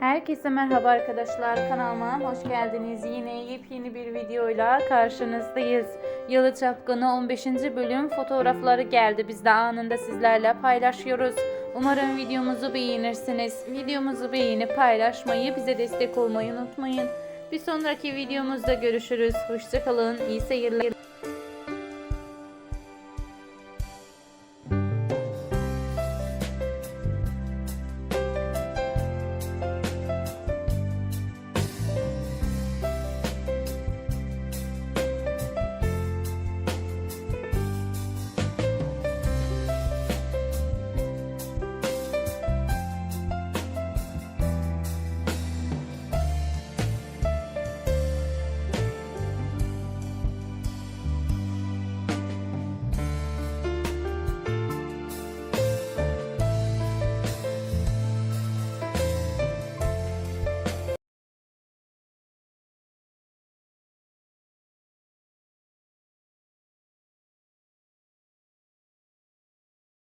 Herkese merhaba arkadaşlar kanalıma hoş geldiniz. Yine yepyeni bir videoyla karşınızdayız. Yalı Çapkını 15. bölüm fotoğrafları geldi. Biz de anında sizlerle paylaşıyoruz. Umarım videomuzu beğenirsiniz. Videomuzu beğenip paylaşmayı, bize destek olmayı unutmayın. Bir sonraki videomuzda görüşürüz. Hoşçakalın, iyi seyirler.